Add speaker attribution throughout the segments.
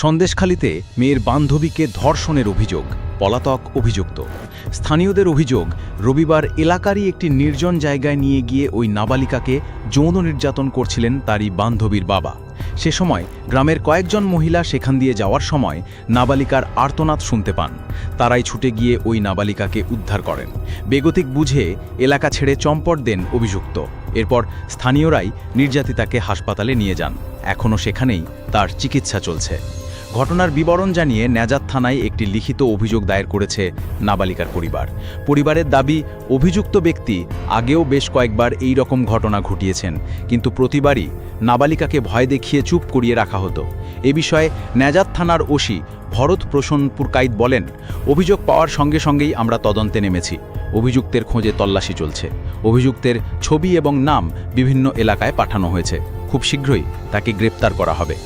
Speaker 1: সন্দেশখালিতে মেয়ের বান্ধবীকে ধর্ষণের অভিযোগ, পলাতক অভিযুক্ত। স্থানীয়দের অভিযোগ, রবিবার এলাকারই একটি নির্জন জায়গায় নিয়ে গিয়ে ওই নাবালিকাকে যৌন নির্যাতন করছিলেন তারই বান্ধবীর বাবা। সে সময় গ্রামের কয়েকজন মহিলা সেখান দিয়ে যাওয়ার সময় নাবালিকার আর্তনাদ শুনতে পান। তারাই ছুটে গিয়ে ওই নাবালিকাকে উদ্ধার করেন। বেগতিক বুঝে এলাকা ছেড়ে চম্পট দেন অভিযুক্ত। এরপর স্থানীয়রাই নির্যাতিতাকে হাসপাতালে নিয়ে যান। এখনও সেখানেই তার চিকিৎসা চলছে। ঘটনার বিবরণ জানিয়ে নেজাত থানায় একটি লিখিত অভিযোগ দায়ের করেছে নাবালিকার পরিবার। পরিবারের দাবি, অভিযুক্ত ব্যক্তি আগেও বেশ কয়েকবার এই রকম ঘটনা ঘটিয়েছেন, কিন্তু প্রতিবারই নাবালিকাকে ভয় দেখিয়ে চুপ করিয়ে রাখা হতো। এ বিষয়ে নেজাত থানার ওসি ভরত প্রসন্ন পুরকাইত বলেন, অভিযোগ পাওয়ার সঙ্গে সঙ্গেই আমরা তদন্তে নেমেছি। অভিযুক্তের খোঁজে তল্লাশি চলছে। অভিযুক্তের ছবি এবং নাম বিভিন্ন এলাকায় পাঠানো হয়েছে। খুব শীঘ্রই তাকে গ্রেপ্তার করা হবে।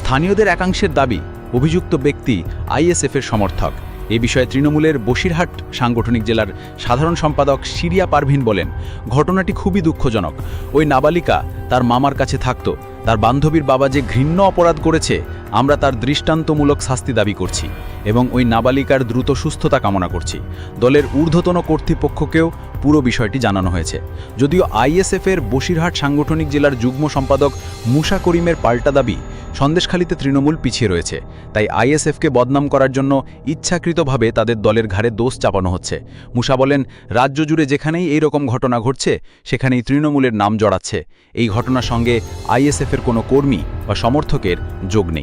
Speaker 1: স্থানীয়দের একাংশের দাবি অভিযুক্ত ব্যক্তি আইএসএফের সমর্থক। এ বিষয়ে তৃণমূলের বসিরহাট সাংগঠনিক জেলার সাধারণ সম্পাদক সিরিয়া পারভিন বলেন, ঘটনাটি খুবই দুঃখজনক। ওই নাবালিকা তার মামার কাছে থাকত। তার বান্ধবীর বাবা যে ঘৃণ্য অপরাধ করেছে আমরা তার দৃষ্টান্তমূলক শাস্তি দাবি করছি এবং ওই নাবালিকার দ্রুত সুস্থতা কামনা করছি। দলের ঊর্ধ্বতন কর্তৃপক্ষকেও পুরো বিষয়টি জানানো হয়েছে। যদিও আইএসএফের বসিরহাট সাংগঠনিক জেলার যুগ্ম সম্পাদক মুসা করিমের পাল্টা দাবি সন্দেশখালিতে তৃণমূল পিছিয়ে রয়েছে, তাই আইএসএফকে বদনাম করার জন্য ইচ্ছাকৃতভাবে তাদের দলের ঘাড়ে দোষ চাপানো হচ্ছে। মুসা বলেন, রাজ্য জুড়ে যেখানেই এই রকম ঘটনা ঘটছে, সেখানেই তৃণমূলের নাম জড়াচ্ছে। এই ঘটনার সঙ্গে আইএসএফের কোনো কর্মী বা সমর্থকের যোগ নেই।